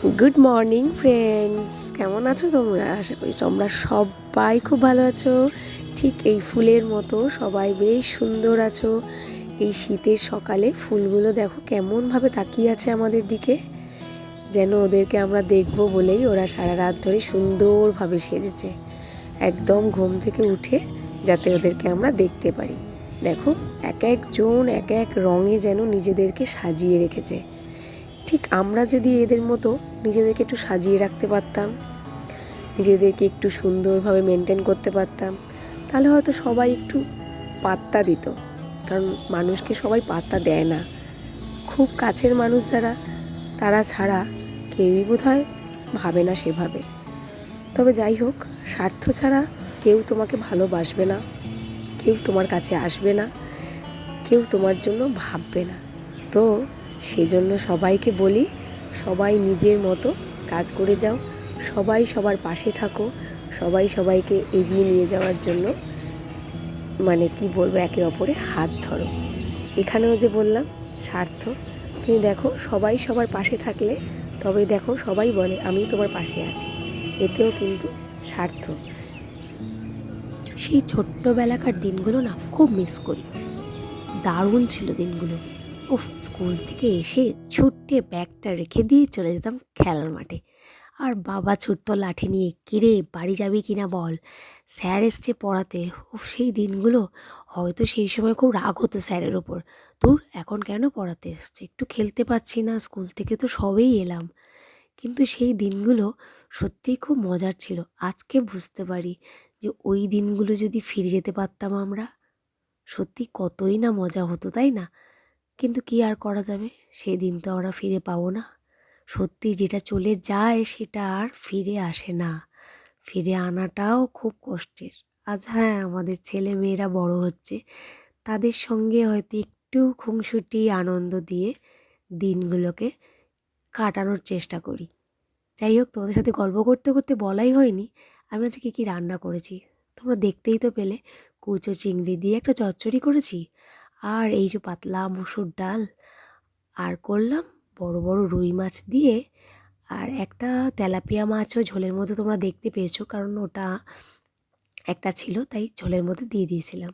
Good morning friends কেমন আছো তোমরা? আশা করি তোমরা সবাই খুব ভালো আছো। ঠিক এই ফুলের মতো সবাই বেশ সুন্দর আছো। এই শীতের সকালে ফুলগুলো দেখো কেমনভাবে তাকিয়ে আছে আমাদের দিকে। যেন ওদেরকে আমরা দেখব বলেই ওরা সারা রাত ধরে সুন্দরভাবে সেজেছে। একদম ঘুম থেকে উঠে যাতে ওদেরকে আমরা দেখতে পারি। দেখো, এক একজন, এক এক রঙে যেন নিজেদেরকে সাজিয়ে রেখেছে। ঠিক আমরা যদি এদের মতো নিজেদেরকে একটু সাজিয়ে রাখতে পারতাম, নিজেদেরকে একটু সুন্দরভাবে মেনটেন করতে পারতাম, তাহলে হয়তো সবাই একটু পাত্তা দিত। কারণ মানুষকে সবাই পাত্তা দেয় না। খুব কাছের মানুষ যারা, তারা ছাড়া কেউই বোধ হয় ভাবে না সেভাবে। তবে যাই হোক, স্বার্থ ছাড়া কেউ তোমাকে ভালোবাসবে না, কেউ তোমার কাছে আসবে না, কেউ তোমার জন্য ভাববে না। তো সেজন্য সবাইকে বলি, সবাই নিজের মতো কাজ করে যাও, সবাই সবার পাশে থাকো, সবাই সবাইকে এগিয়ে নিয়ে যাওয়ার জন্য মানে কি বলব, একে অপরের হাত ধরো। এখানেও যে বললাম, স্বার্থ। তুমি দেখো, সবাই সবার পাশে থাকলে তবে দেখো সবাই বলে, আমি তোমার পাশে আছি। এতেও কিন্তু স্বার্থ। সেই ছোট্টবেলাকার দিনগুলো না খুব মিস করি। দারুণ ছিল দিনগুলো। উফ, স্কুল থেকে এসে ছুট্টে ব্যাগটা রেখে দিয়ে চলে যেতাম খেলার মাঠে। আর বাবা ছুটতো লাঠি নিয়ে, কিরে, বাড়ি যাবি কিনা বল? স্যার এসছে পড়াতে। উফ, সেই দিনগুলো হয়তো সেই সময় খুব রাগ হতো স্যারের ওপর তোর এখন কেন পড়াতে এসছে একটু খেলতে পারছি না, স্কুল থেকে তো সবেই এলাম। কিন্তু সেই দিনগুলো সত্যিই খুব মজার ছিল। আজকে বুঝতে পারি যে ওই দিনগুলো যদি ফিরে যেতে পারতাম আমরা সত্যি কতই না মজা হতো, তাই না? কিন্তু কি আর করা যাবে? সেই দিন তো আমরা ফিরে পাবো না। সত্যি যেটা চলে যায় সেটা আর ফিরে আসে না। ফিরে আনাটাও খুব কষ্টের। আজ হ্যাঁ আমাদের ছেলে মেয়েরা বড় হচ্ছে। তাদের সঙ্গে হয়তো একটু খুংসুটি আনন্দ দিয়ে দিনগুলোকে কাটানোর চেষ্টা করি। যাই হোক, তোমাদের সাথে গল্প করতে করতে বলাই হয়নি। আমি আজকে কী রান্না করেছি? তোমরা দেখতেই তো পেলে। কুচো চিংড়ি দিয়ে একটা চচ্চড়ি করেছি। আর এই যে পাতলা মুসুর ডাল, আর করলাম বড় বড় রুই মাছ দিয়ে। আর একটা তেলাপিয়া মাছও ঝোলের মধ্যে তোমরা দেখতে পেয়েছ, কারণ ওটা একটা ছিল, তাই ঝোলের মধ্যে দিয়ে দিয়েছিলাম।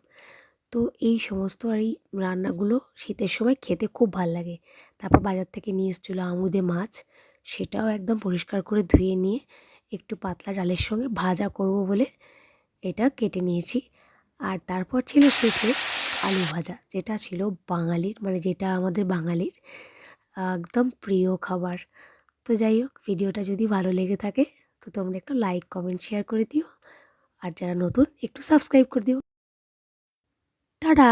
তো এই সমস্ত আর এই রান্নাগুলো শীতের সময় খেতে খুব ভালো লাগে। তারপর বাজার থেকে নিয়ে এসেছিল আমুদে মাছ, সেটাও একদম পরিষ্কার করে ধুয়ে নিয়ে একটু পাতলা ডালের সঙ্গে ভাজা করব বলে এটা কেটে নিয়েছি। আর তারপর ছিল শেষে আলু ভাজা, যেটা ছিল বাঙালির মানে যেটা আমাদের বাঙালির একদম প্রিয় খাবার। তো যাই হোক, ভিডিওটা যদি ভালো লেগে থাকে, তো তোমরা একটু লাইক কমেন্ট শেয়ার করে দিও। আর যারা নতুন, একটু সাবস্ক্রাইব করে দিও। টাটা!